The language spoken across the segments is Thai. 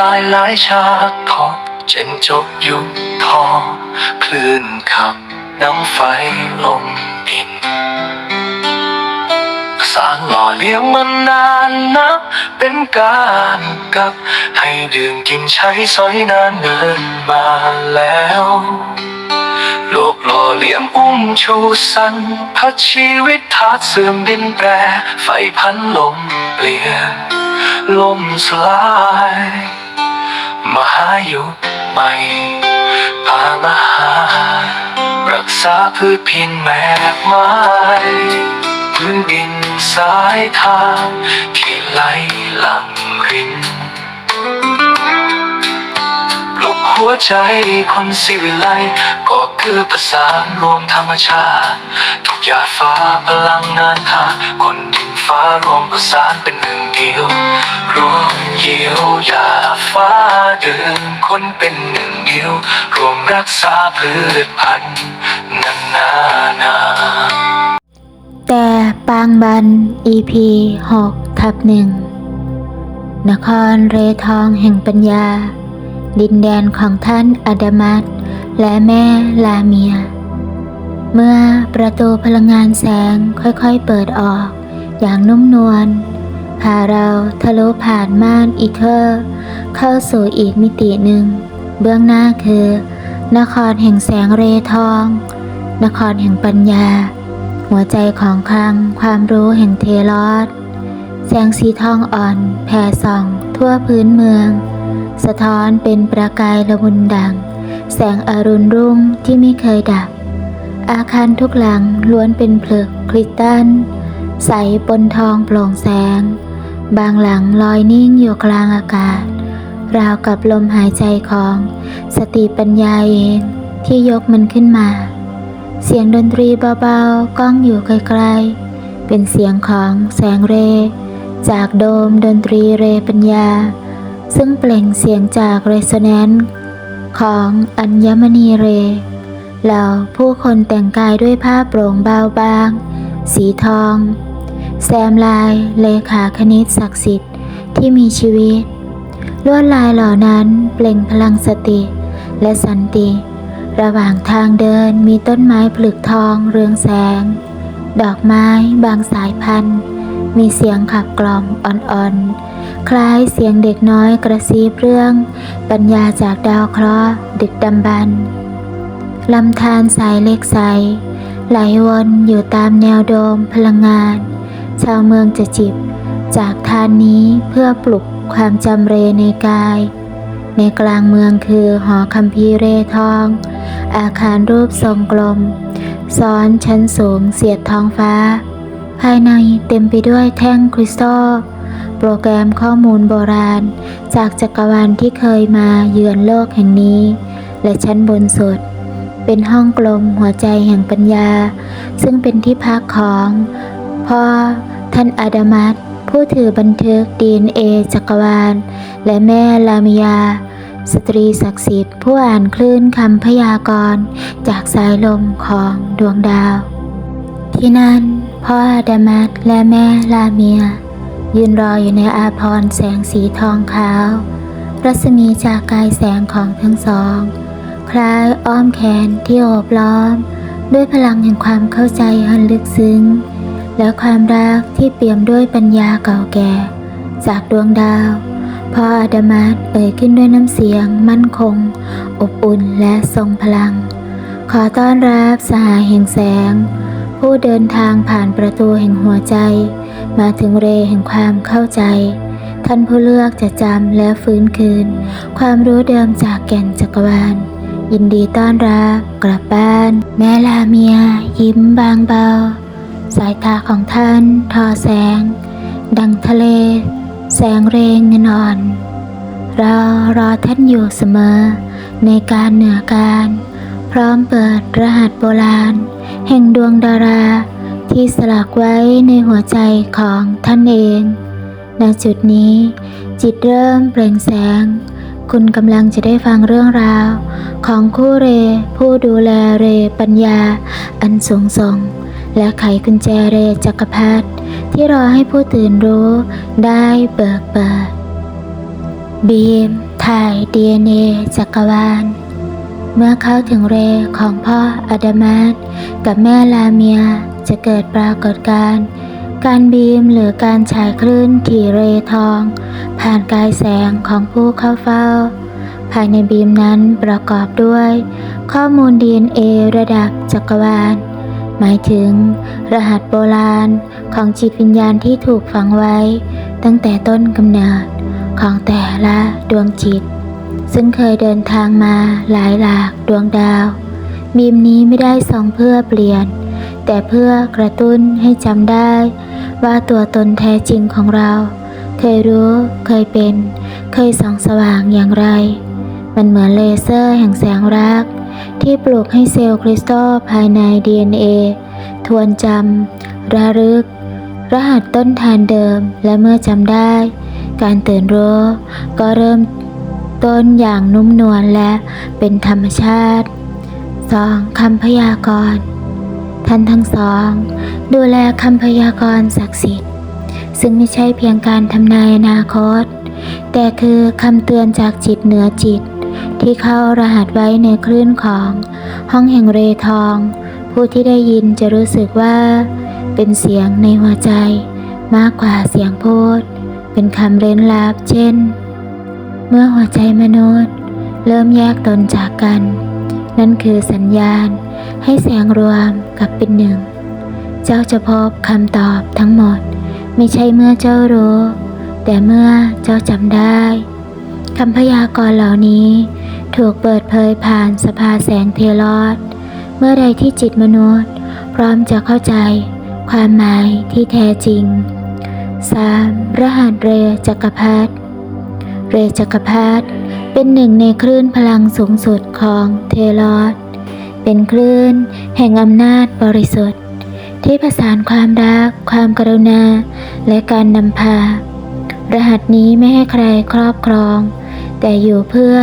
ตายหลายชาติพบเจนจบยุคทองคลื่นขับน้ำไฟลมดินสร้างหล่อเลี้ยงมันนานนับเป็นการกับ ให้ดื่มกินใช้สอยนานเนินมาแล้วโลกหล่อเลี้ยงอุ้มชูสันพัดชีวิตทาดเสื่อมดินแปร ไฟพันลมเปลี่ยนลมสลาย มหายุคใหม่พามาหา รักษาพืชพินแมกไม้พื้นดินสายทางที่ไหลหลังริน หัวใจคนสิวิไลก็คือประสารวมธรรมชาติทุกหยาดฟ้าพลังงานทาคนดินฟ้ารวมประสานเป็นหนึ่งเดียวรวมเยียวยาฟ้าเดินคนเป็นหนึ่งเดียว รวมรักษาพืชพันธุ์นานานาแต่ปางบัน EP 6ทับหนึ่งนครเรทองแห่งปัญญา ดินแดนของท่านอดามัสและแม่ลาเมีย เมื่อประตูพลังงานแสงค่อยๆเปิดออก อย่างนุ่มนวลพาเราทะลุผ่านม่านอีเทอร์ เข้าสู่อีกมิติหนึ่ง เบื้องหน้าคือ นครแห่งแสงเรทอง นครแห่งปัญญา หัวใจของคลังความรู้แห่งเทลอด แสงสีทองอ่อนแผ่ส่อง ทั่วพื้นเมือง สะท้อนเป็นประกายละมุนดัง แสงอรุณรุ่งที่ไม่เคยดับ อาคารทุกหลังล้วนเป็นเพลิกคริสตัลใสปนทองโปร่งแสง บางหลังลอยนิ่งอยู่กลางอากาศ ราวกับลมหายใจของสติปัญญาเองที่ยกมันขึ้นมา เสียงดนตรีเบาๆก้องอยู่ไกลๆเป็นเสียงของแสงเร จากโดมดนตรีเรปัญญา ซึ่งเปล่งเสียงจากเรโซแนนซ์ของอัญมณีเรเหล่าผู้คนแต่งกายด้วยผ้าโปร่งเบาบาง สีทอง แซมลายเลขาคณิตศักดิ์สิทธิ์ที่มีชีวิต ลวดลายเหล่านั้นเปล่งพลังสติ และสันติ ระหว่างทางเดินมีต้นไม้ผลึกทองเรืองแสง ดอกไม้บางสายพันธุ์ มีเสียงขับกล่อมอ่อนๆ คล้ายเสียงเด็กน้อยกระซีบเรื่อง ปัญญาจากดาวเคราะห์ดึกดำบรรลำธารสายเล็กใสไหลวนอยู่ตามแนวโดมพลังงาน ชาวเมืองจะจิบ จากทานนี้เพื่อปลุกความจำเรในกาย ในกลางเมืองคือหอคัมภีร์เรทอง อาคารรูปทรงกลม ซ้อนชั้นสูงเสียดท้องฟ้า ภายในเต็มไปด้วยแท่งคริสตัล โปรแกรมข้อมูลโบราณ จากจักรวาลที่เคยมาเยือนโลกแห่งนี้ และชั้นบนสุด เป็นห้องกลมหัวใจแห่งปัญญา ซึ่งเป็นที่พักของพ่อท่านอาดามัสผู้ถือบันทึก DNA จักรวาล และแม่ลามิยา สตรีศักดิ์สิทธิ์ผู้อ่านคลื่นคำพยากรณ์จากสายลมของดวงดาว ที่นั่นพ่ออาดามัสและแม่ลาเมีย ยืนรออยู่ในอาพรแสงสีทองขาว รัศมีจากกายแสงของทั้งสอง คล้ายอ้อมแขนที่โอบล้อม ด้วยพลังแห่งความเข้าใจอันลึกซึ้ง และความรักที่เปี่ยมด้วยปัญญาเก่าแก่ จากดวงดาวพ่ออาดามัสเอ่ยขึ้นด้วยน้ำเสียง มั่นคง อบอุ่นและทรงพลัง ขอต้อนรับสหายแห่งแสง ผู้เดินทางผ่านประตูแห่งหัวใจ มาถึงเรแห่งความเข้าใจ ท่านผู้เลือกจะจำและฟื้นคืน ความรู้เดิมจากแก่นจักรวาล ยินดีต้อนรับกลับบ้าน แม่ลาเมีย ยิ้มบางเบา สายตาของท่าน ทอแสง ดังทะเล แสงเรงเงินอ่อน เรารอท่านอยู่เสมอ ในการเหนือการ พร้อมเปิดรหัสโบราณ แห่งดวงดารา ที่สลักไว้ในหัวใจของท่านเองณจุดนี้ จิตเริ่มเปล่งแสง คุณกำลังจะได้ฟังเรื่องราว ของคู่เร ผู้ดูแลเรปัญญา อันสูงส่ง และไขกุญแจเรจักรพรรดิที่รอให้ผู้ตื่นรู้ได้เบิกเปิด บีม ถ่าย DNA จักรวาล เมื่อเข้าถึงเรของพ่ออดามัสกับแม่ลาเมีย จะเกิดปรากฏการณ์การบีมหรือการฉายคลื่นถี่เรทอง ผ่านกายแสงของผู้เข้าเฝ้า ภายในบีมนั้นประกอบด้วย ข้อมูล DNA ระดับจักรวาล หมายถึง รหัสโบราณของจิตวิญญาณที่ถูกฝังไว้ ตั้งแต่ต้นกำเนิดของแต่ละดวงจิต ซึ่งเคยเดินทางมาหลายหลากดวงดาว บีมนี้ไม่ได้ส่องเพื่อเปลี่ยน แต่เพื่อกระตุ้นให้จำได้ ว่าตัวตนแท้จริงของเรา เคยรู้เคยเป็น เคยส่องสว่างอย่างไร มันเหมือนเลเซอร์แห่งแสงรัก ที่ปลุกให้เซลล์คริสตัลภายใน DNA ทวนจำระลึก รหัสต้นทานเดิมและเมื่อจำได้ การตื่นรู้ก็เริ่มต้นอย่างนุ่มนวลและเป็นธรรมชาติ 2. คำพยากรณ์ ท่านทั้งสอง ดูแลคำพยากรณ์ศักดิ์สิทธิ์ ซึ่งไม่ใช่เพียงการทำนายอนาคต แต่คือคำเตือนจากจิตเหนือจิต ที่เข้ารหัสไว้ในคลื่นของ ห้องแห่งเรทอง ผู้ที่ได้ยินจะรู้สึกว่า เป็นเสียงในหัวใจ มากกว่าเสียงพูด เป็นคำเร้นลับเช่น เมื่อหัวใจมนุษย์ เริ่มแยกตนจากกัน นั่นคือสัญญาณ ให้แสงรวมกับเป็นหนึ่ง เจ้าจะพบคำตอบทั้งหมด ไม่ใช่เมื่อเจ้ารู้ แต่เมื่อเจ้าจำได้คำพยากรณ์เหล่านี้ ถูกเปิดเผยผ่านสภาแสงเทลอด เมื่อใดที่จิตมนุษย์ พร้อมจะเข้าใจ ความหมายที่แท้จริง 3. รหัสเรจักรพรรดิเรจักรพรรดิเป็นหนึ่งในคลื่นพลังสูงสุดของเทลอส เป็นคลื่น แห่งอำนาจบริสุทธิ์ ที่ผสานความรัก ความกรุณา และการนำพา รหัสนี้ไม่ให้ใครครอบครอง แต่อยู่เพื่อ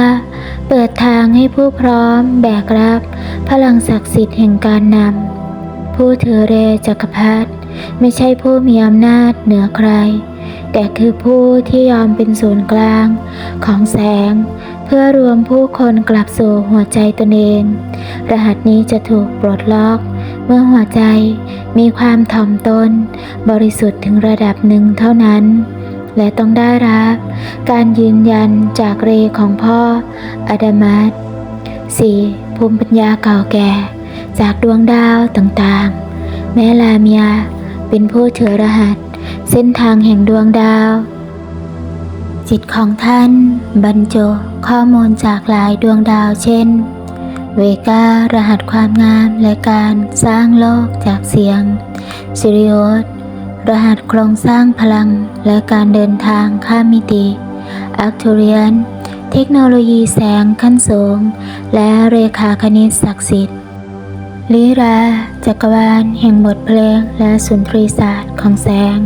เปิดทางให้ผู้พร้อมแบกรับ พลังศักดิ์สิทธิ์แห่งการนำ ผู้ถือเรจักรพรรดิไม่ใช่ผู้มีอำนาจเหนือใคร แต่คือผู้ที่ยอมเป็นศูนย์กลางของแสง เพื่อรวมผู้คนกลับสู่หัวใจตนเอง รหัสนี้จะถูกปลดล็อกเมื่อหัวใจมีความถ่อมตน บริสุทธิ์ถึงระดับหนึ่งเท่านั้น และต้องได้รับ การยืนยันจากเรของพ่ออดามัส 4. ภูมิปัญญาเก่าแก่ จากดวงดาวต่างๆ แม่ลาเมียเป็นผู้ถือรหัส เส้นทางแห่งดวงดาว จิตของท่านบรรจุข้อมูลจากหลายดวงดาวเช่น เวการหัสความงามและการสร้างโลกจากเสียงซิริโอสรหัสโครงสร้างพลังและการเดินทางข้ามมิติอักทูเรียน เทคโนโลยีแสงขั้นสูง และเรขาคณิตศักดิ์สิทธิ์ลิรา จักรวาลแห่งบทเพลงและสุนทรีศาสตร์ของแสง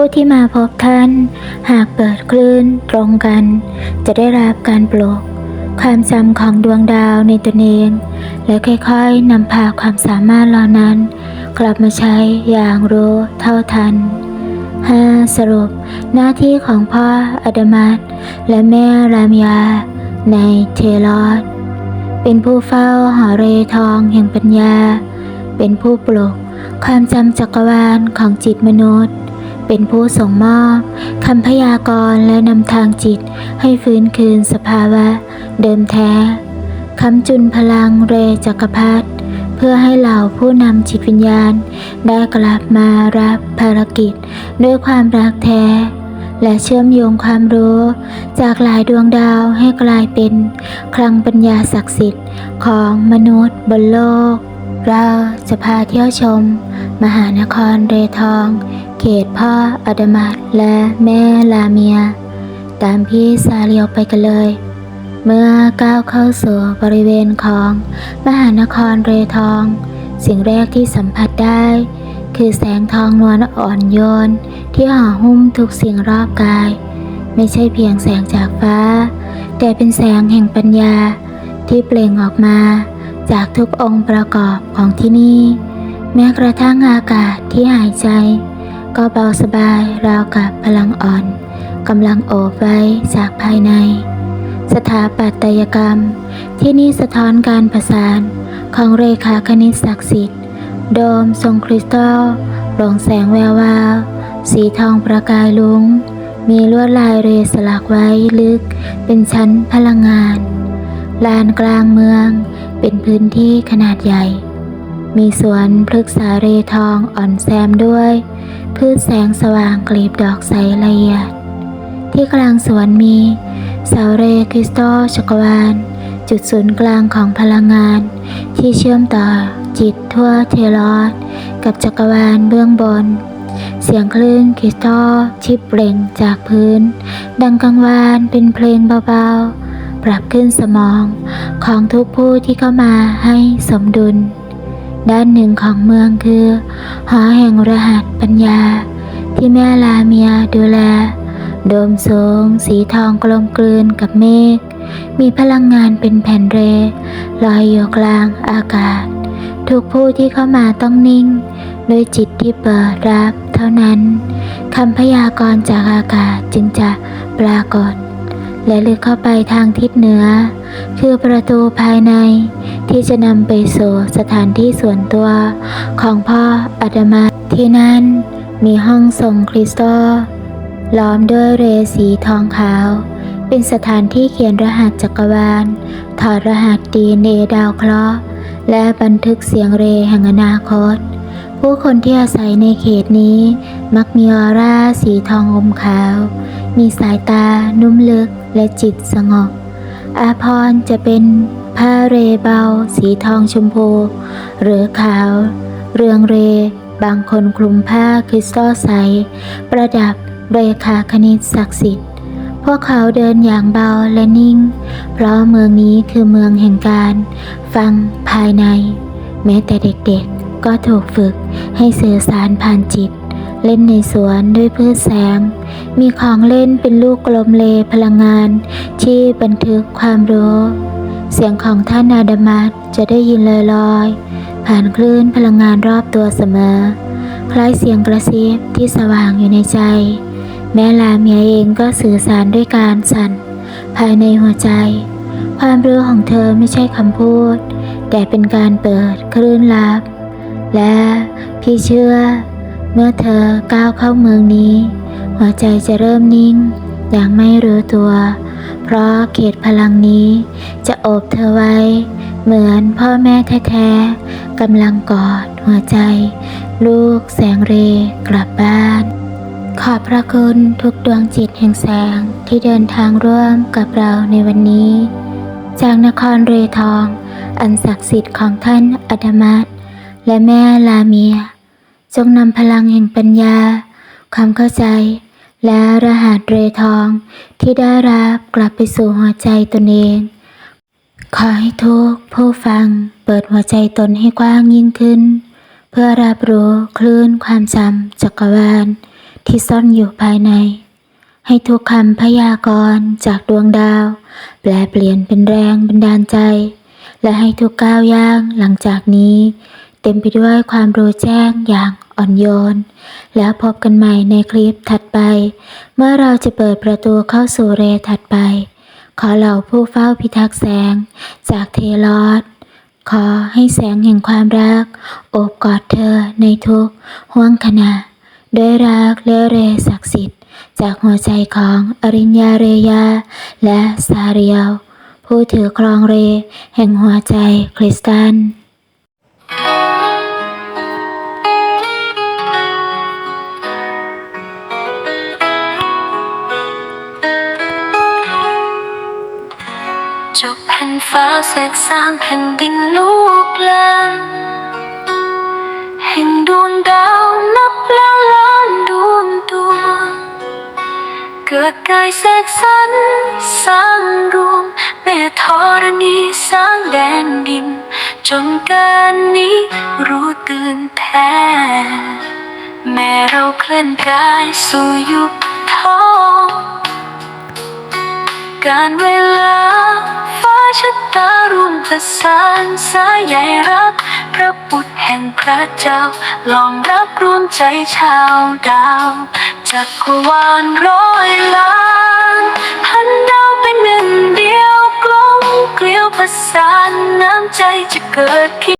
ผู้ที่มาพบท่าน หากเปิดคลื่นตรงกัน จะได้รับการปลุกความจำของดวงดาวในตนเอง และค่อยๆนำพาความสามารถเหล่านั้น กลับมาใช้อย่างรู้เท่าทัน 5. สรุปหน้าที่ของพ่ออดมัสและแม่รามยา ในเทลอสเป็นผู้เฝ้าหอเรทองแห่งปัญญา เป็นผู้ปลุกความจำจักรวาลของจิตมนุษย์ เป็นผู้ส่งมอบคำพยากรณ์และนำทางจิตให้ฟื้นคืนสภาวะ เดิมแท้คำจุนพลังเรจักรพรรดิเพื่อให้เหล่าผู้นำจิตวิญญาณ ได้กลับมารับภารกิจ ด้วยความรักแท้ และเชื่อมโยงความรู้ จากหลายดวงดาวให้กลายเป็น คลังปัญญาศักดิ์สิทธิ์ของมนุษย์บนโลก เราจะพาเที่ยวชม มหานครเรทอง เขตพ่ออดมัสและแม่ลาเมีย ตามพี่ซาเลียวไปกันเลย เมื่อก้าวเข้าสู่บริเวณของมหานครเรทอง สิ่งแรกที่สัมผัสได้ คือแสงทองนวลอ่อนโยน ที่ห่อหุ้มทุกสิ่งรอบกาย ไม่ใช่เพียงแสงจากฟ้า แต่เป็นแสงแห่งปัญญาที่เปล่งออกมาจากทุกองค์ประกอบของที่นี่ แม้กระทั่งอากาศที่หายใจ ก็เบาสบายราวกับพลังอ่อนกำลังโอบไว้จากภายใน สถาปัตยกรรม ที่นี่สะท้อนการประสานของเรขาคณิตศักดิ์สิทธิ์ โดมทรงคริสตัลโปร่งแสงแวววาว สีทองประกายลุงมีลวดลายเรสลักไว้ลึก เป็นชั้นพลังงาน ลานกลางเมือง เป็นพื้นที่ขนาดใหญ่ มีสวนพฤกษาเรทองอ่อนแซมด้วย พืชแสงสว่างกลีบดอกใสละเอียด ที่กลางสวนมีเสาเรคริสตัลจักรวาล จุดศูนย์กลางของพลังงาน ที่เชื่อมต่อจิตทั่วเทลอสกับจักรวาลเบื้องบน เสียงคลื่นคริสตัลที่เปล่งจากพื้น ดังกังวานเป็นเพลงเบาๆ ปรับขึ้นสมองของทุกผู้ที่เข้ามาให้สมดุล ด้านหนึ่งของเมืองคือ หอแห่งรหัสปัญญา ที่แม่ลาเมียดูแล โดมสูง สีทองกลมกลืนกับเมฆ มีพลังงานเป็นแผ่นเร ลอยอยู่กลางอากาศ ทุกผู้ที่เข้ามาต้องนิ่ง ด้วยจิตที่เปิดรับเท่านั้นคำพยากรณ์จากอากาศจึงจะปรากฏ และลึกเข้าไปทางทิศเหนือ คือประตูภายใน ที่จะนำไปสู่สถานที่ส่วนตัวของพ่ออาดมาที่นั่นมีห้องทรงคริสตัลล้อมด้วยเรสีทองขาว เป็นสถานที่เขียนรหัสจักรวาล ถอดรหัสดีเนดาวเคราะห์ และบันทึกเสียงเรแห่งอนาคต ผู้คนที่อาศัยในเขตนี้ มักมีออร่าสีทองอมขาว มีสายตานุ่มลึกและจิตสงบอาพรจะเป็น ผ้าเรเบา สีทองชมพู หรือขาว เรืองเร บางคนคลุมผ้าคริสตัลใส ประดับเรขาคณิตศักดิ์สิทธิ์ พวกเขาเดินอย่างเบาและนิ่ง เพราะเมืองนี้คือเมืองแห่งการ ฟังภายใน แม้แต่เด็กๆก็ถูกฝึกให้สื่อสารผ่านจิต เล่นในสวนด้วยพืชแสง มีของเล่นเป็นลูกกลมเลพลังงาน ที่บันทึกความรู้ สียงของท่านอาดามัสจะได้ยินลอยๆผ่านคลื่นพลังงานรอบตัวเสมอ คล้ายเสียงกระซิบที่สว่างอยู่ในใจ แม่ลาเมียเองก็สื่อสารด้วยการสั่น ภายในหัวใจ ความรู้ของเธอไม่ใช่คำพูด แต่เป็นการเปิดคลื่นลับ และพี่เชื่อ เมื่อเธอก้าวเข้าเมืองนี้ หัวใจจะเริ่มนิ่ง อย่างไม่รู้ตัว เพราะเขตพลังนี้จะโอบเธอไว้ เหมือนพ่อแม่แท้ๆกำลังกอดหัวใจ ลูกแสงเรกลับบ้าน ขอบพระคุณทุกดวงจิตแห่งแสงที่เดินทางร่วมกับเราในวันนี้ จากนครเรทอง อันศักดิ์สิทธิ์ของท่านอดามัสและแม่ลาเมีย จงนำพลังแห่งปัญญา ความเข้าใจ และรหัสเรทองที่ได้รับกลับไปสู่หัวใจตนเอง ขอให้ทุกผู้ฟังเปิดหัวใจตนให้กว้างยิ่งขึ้น เพื่อรับรู้คลื่นความจำจักรวาลที่ซ่อนอยู่ภายใน ให้ทุกคำพยากรณ์จากดวงดาว แปลเปลี่ยนเป็นแรงบันดาลใจ และให้ทุกก้าวย่างหลังจากนี้ เต็มไปด้วยความรู้แจ้งอย่าง อ่อนโยน แล้วพบกันใหม่ในคลิปถัดไป เมื่อเราจะเปิดประตูเข้าสู่เรถัดไป ขอเหล่าผู้เฝ้าพิทักษ์แสง จากเทลอสขอให้แสงแห่งความรัก โอบกอดเธอในทุกห่วงขณะด้วยรักและเรศักดิ์สิทธิ์ จากหัวใจของอริญญาเรยา และซาเรียว ผู้ถือครองเร แห่งหัวใจคริสตันจบ ผ่นฟ้าเสกสร้างแผ่นดินลูกหลานแห่งดวงดาวนับล้านล้านดวงดวงเกิดกายเสกสรรสร้างดวงแม่ธรณีสร้างแดนดิน จนการนี้รู้ตื่นแท้แม่เราเคลื่อนกายสู่ยุคทองการเวลา ชะตารุวมประสานสายใหญ่รับพระบุตรแห่งพระเจ้า ลองรับรวมใจชาวดาวจักรวาลร้อยล้านพันดาวเป็นหนึ่งเดียวกลมเกลียวประสานน้ำใจจะเกิดขึ้น